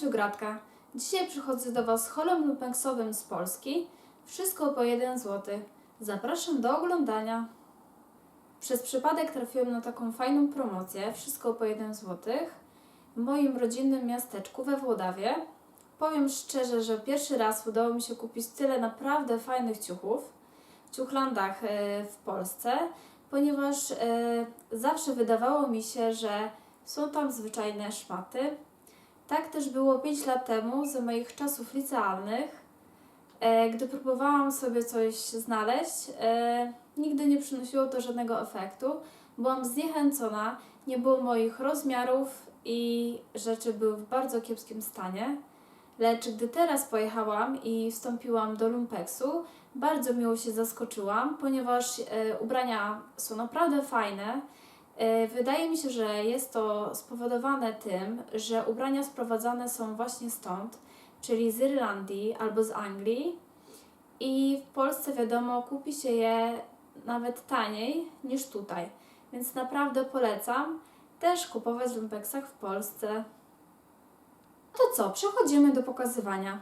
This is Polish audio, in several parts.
Ciugratka. Dzisiaj przychodzę do Was z holem lumpeksowym z Polski. Wszystko po 1 zł. Zapraszam do oglądania. Przez przypadek trafiłem na taką fajną promocję. Wszystko po 1 zł. W moim rodzinnym miasteczku we Włodawie. Powiem szczerze, że pierwszy raz udało mi się kupić tyle naprawdę fajnych ciuchów w ciuchlandach e, w Polsce, ponieważ e, zawsze wydawało mi się, że są tam zwyczajne szmaty. Tak też było 5 lat temu, za moich czasów licealnych, e, gdy próbowałam sobie coś znaleźć. E, nigdy nie przynosiło to żadnego efektu. Byłam zniechęcona, nie było moich rozmiarów i rzeczy były w bardzo kiepskim stanie. Lecz gdy teraz pojechałam i wstąpiłam do Lumpeksu, bardzo miło się zaskoczyłam, ponieważ e, ubrania są naprawdę fajne. E, Wydaje mi się, że jest to spowodowane tym, że ubrania sprowadzane są właśnie stąd, czyli z Irlandii albo z Anglii. I w Polsce wiadomo, kupi się je nawet taniej niż tutaj. Więc naprawdę polecam też kupować w lumpeksach w Polsce. To co, przechodzimy do pokazywania.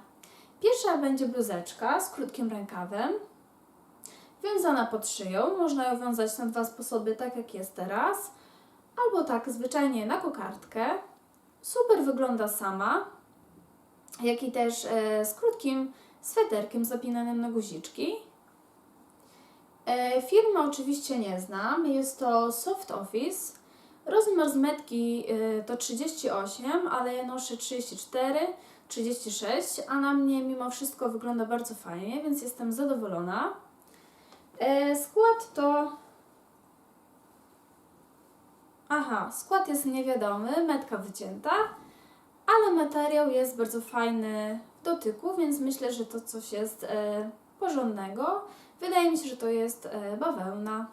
Pierwsza będzie bluzeczka z krótkim rękawem, wiązana pod szyją. Można ją wiązać na dwa sposoby, tak jak jest teraz, albo tak zwyczajnie na kokardkę. Super wygląda sama, jak i też e, z krótkim sweterkiem zapinanym na guziczki. E, firmy oczywiście nie znam, jest to Soft Office. Rozmiar z metki y, to 38, ale ja noszę 34, 36, a na mnie mimo wszystko wygląda bardzo fajnie, więc jestem zadowolona. E, skład to. Aha, skład jest niewiadomy, metka wycięta, ale materiał jest bardzo fajny w dotyku, więc myślę, że to coś jest e, porządnego. Wydaje mi się, że to jest e, bawełna.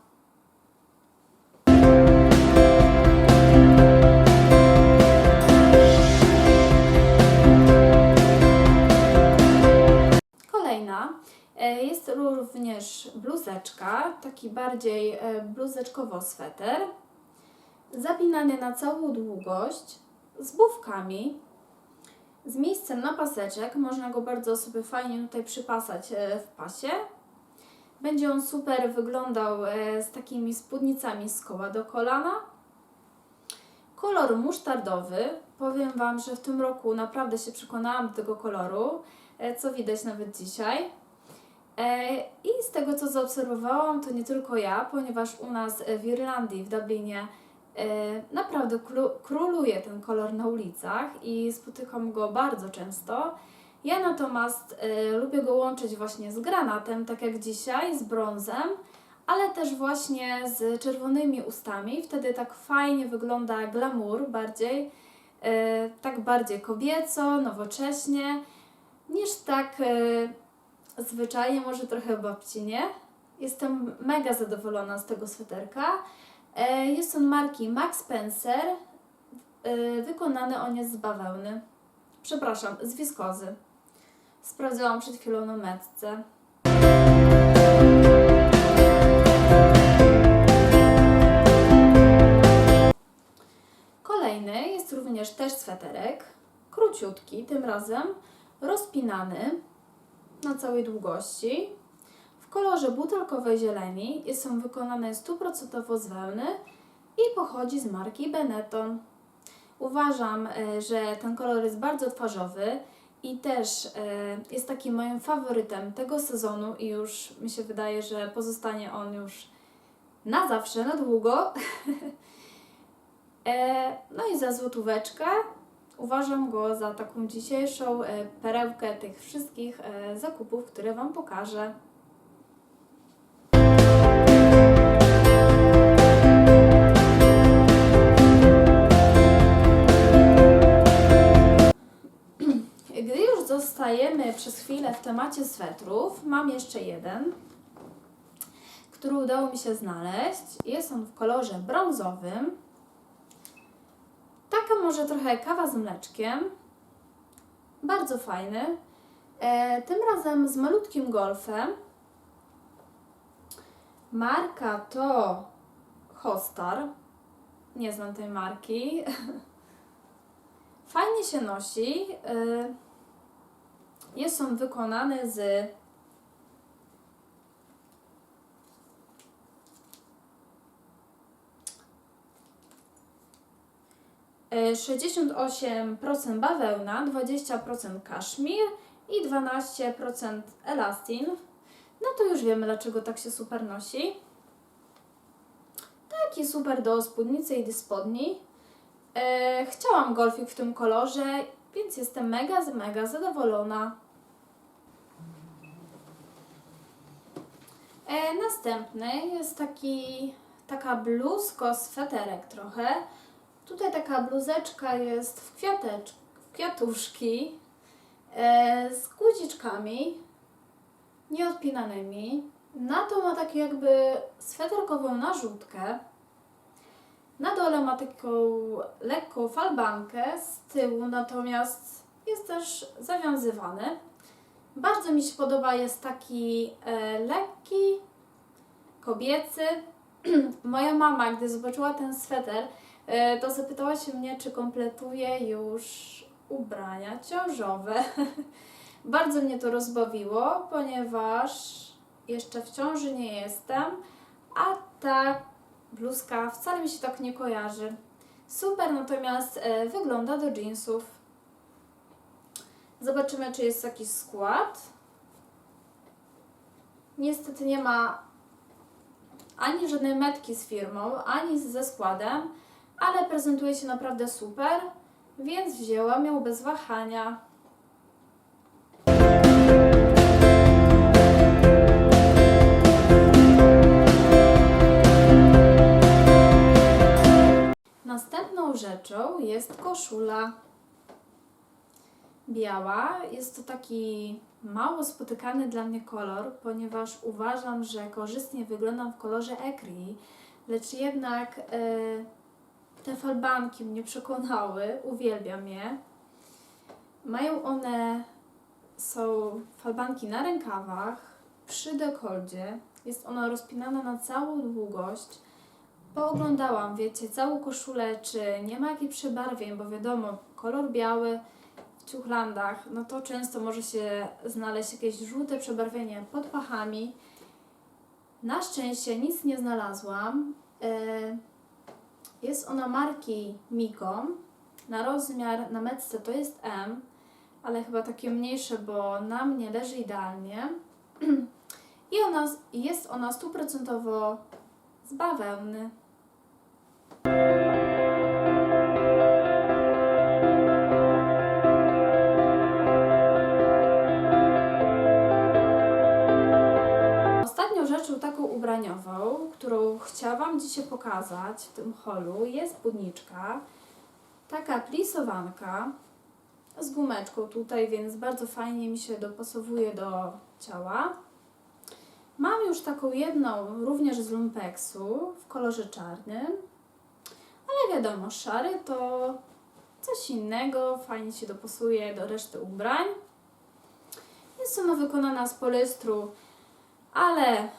Jest również bluzeczka, taki bardziej e, bluzeczkowo sweter, zapinany na całą długość, z bufkami, z miejscem na paseczek. Można go bardzo sobie fajnie tutaj przypasać e, w pasie. Będzie on super wyglądał e, z takimi spódnicami z koła do kolana. Kolor musztardowy. Powiem Wam, że w tym roku naprawdę się przekonałam do tego koloru, e, co widać nawet dzisiaj. E, I z tego co zaobserwowałam, to nie tylko ja, ponieważ u nas e, w Irlandii, w Dublinie, e, naprawdę króluje ten kolor na ulicach i spotykam go bardzo często. Ja natomiast lubię go łączyć właśnie z granatem, tak jak dzisiaj, z brązem, ale też właśnie z czerwonymi ustami. Wtedy tak fajnie wygląda glamour bardziej, tak bardziej kobieco, nowocześnie, niż tak zwyczajnie, może trochę babcinie. Jestem mega zadowolona z tego sweterka. E, Jest on marki Max Spencer. E, Wykonany on jest z bawełny. Przepraszam, z wiskozy. Sprawdzałam przed chwilą na metce. Kolejny jest również też sweterek, króciutki, tym razem rozpinany na całej długości. W kolorze butelkowej zieleni jest on wykonany 100% z wełny i pochodzi z marki Benetton. Uważam, e, że ten kolor jest bardzo twarzowy i też e, jest takim moim faworytem tego sezonu i już mi się wydaje, że pozostanie on już na zawsze, na długo. E, No i za złotóweczkę uważam go za taką dzisiejszą e, perełkę tych wszystkich e, zakupów, które Wam pokażę. Gdy już zostajemy przez chwilę w temacie swetrów, mam jeszcze jeden, który udało mi się znaleźć. Jest on w kolorze brązowym. Taka może trochę kawa z mleczkiem. Bardzo fajny. E, tym razem z malutkim golfem. Marka to Hostar. Nie znam tej marki. Fajnie się nosi. y, Jest on wykonany z 68% bawełna, 20% kaszmir i 12% elastin. No to już wiemy, dlaczego tak się super nosi. Taki super do spódnicy i do spodni. E, chciałam golfik w tym kolorze, więc jestem mega, mega zadowolona. E, następny jest taki, taka bluzko, sweterek trochę. Tutaj taka bluzeczka jest w, kwiatecz, w kwiatuszki e, z guziczkami nieodpinanymi. Na to ma taki jakby sweterkową narzutkę. Na dole ma taką lekką falbankę, z tyłu natomiast jest też zawiązywany. Bardzo mi się podoba, jest taki e, lekki, kobiecy. Moja mama, gdy zobaczyła ten sweter, to zapytała się mnie, czy kompletuje już ubrania ciążowe. Bardzo mnie to rozbawiło, ponieważ jeszcze w ciąży nie jestem, a ta bluzka wcale mi się tak nie kojarzy. Super, natomiast e, wygląda do jeansów. Zobaczymy, czy jest jakiś skład. Niestety nie ma ani żadnej metki z firmą, ani ze składem, ale prezentuje się naprawdę super, więc wzięłam ją bez wahania. Następną rzeczą jest koszula biała. Jest to taki mało spotykany dla mnie kolor, ponieważ uważam, że korzystnie wyglądam w kolorze ecri, lecz jednak e, te falbanki mnie przekonały, uwielbiam je. Mają one, są falbanki na rękawach, przy dekoldzie, jest ona rozpinana na całą długość. Pooglądałam, wiecie, całą koszulę, czy nie ma jakichś przebarwień, bo wiadomo, kolor biały w ciuchlandach, no to często może się znaleźć jakieś żółte przebarwienie pod pachami. Na szczęście nic nie znalazłam. E, Jest ona marki Mikom. Na rozmiar na metce to jest M, ale chyba takie mniejsze, bo na mnie leży idealnie. I ona, jest ona stuprocentowo z bawełny. Chciałam dzisiaj pokazać w tym holu, jest spódniczka. Taka plisowanka z gumeczką tutaj, więc bardzo fajnie mi się dopasowuje do ciała. Mam już taką jedną, również z lumpeksu w kolorze czarnym, ale wiadomo, szary to coś innego, fajnie się dopasuje do reszty ubrań. Jest ona wykonana z polystru, ale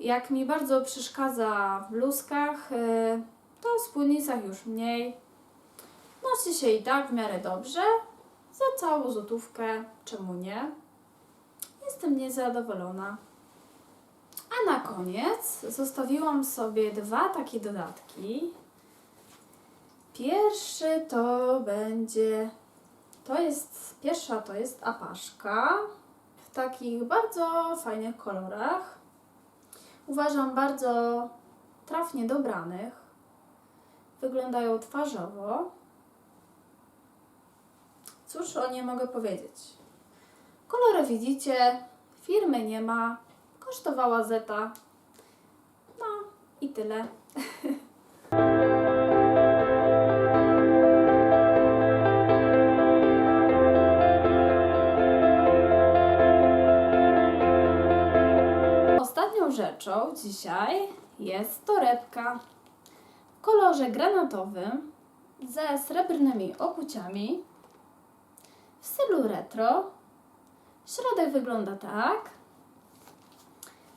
jak mi bardzo przeszkadza w bluzkach, y, to w spódnicach już mniej. Nosi się i tak w miarę dobrze, za całą złotówkę, czemu nie? Jestem niezadowolona. A na koniec zostawiłam sobie dwa takie dodatki. Pierwszy to będzie, to jest, pierwsza to jest apaszka w takich bardzo fajnych kolorach. Uważam bardzo trafnie dobranych. Wyglądają twarzowo. Cóż o nie mogę powiedzieć? Kolory widzicie, firmy nie ma, kosztowała zeta. No i tyle. Rzeczą dzisiaj jest torebka w kolorze granatowym ze srebrnymi okuciami w stylu retro. Środek wygląda tak.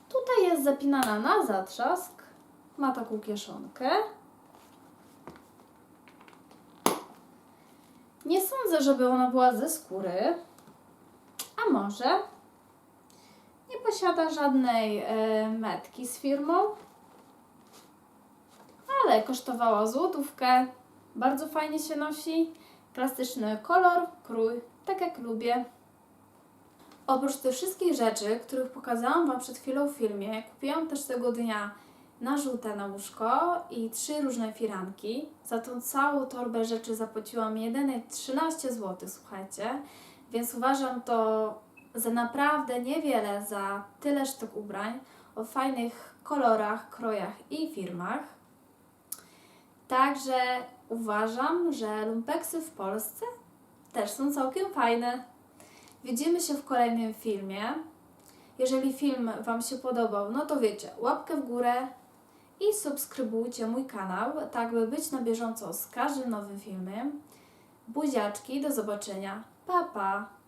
Tutaj jest zapinana na zatrzask. Ma taką kieszonkę. Nie sądzę, żeby ona była ze skóry. A może? Nie posiada żadnej e, metki z firmą. Ale kosztowała złotówkę. Bardzo fajnie się nosi. Klasyczny kolor, krój, tak jak lubię. Oprócz tych wszystkich rzeczy, których pokazałam Wam przed chwilą w filmie, kupiłam też tego dnia na żółte na łóżko i trzy różne firanki. Za tą całą torbę rzeczy zapłaciłam jedynie 13 zł, słuchajcie. Więc uważam to za naprawdę niewiele za tyle sztuk ubrań o fajnych kolorach, krojach i firmach. Także uważam, że lumpeksy w Polsce też są całkiem fajne. Widzimy się w kolejnym filmie. Jeżeli film Wam się podobał, no to wiecie, łapkę w górę i subskrybujcie mój kanał, tak by być na bieżąco z każdym nowym filmem. Buziaczki, do zobaczenia. Pa, pa!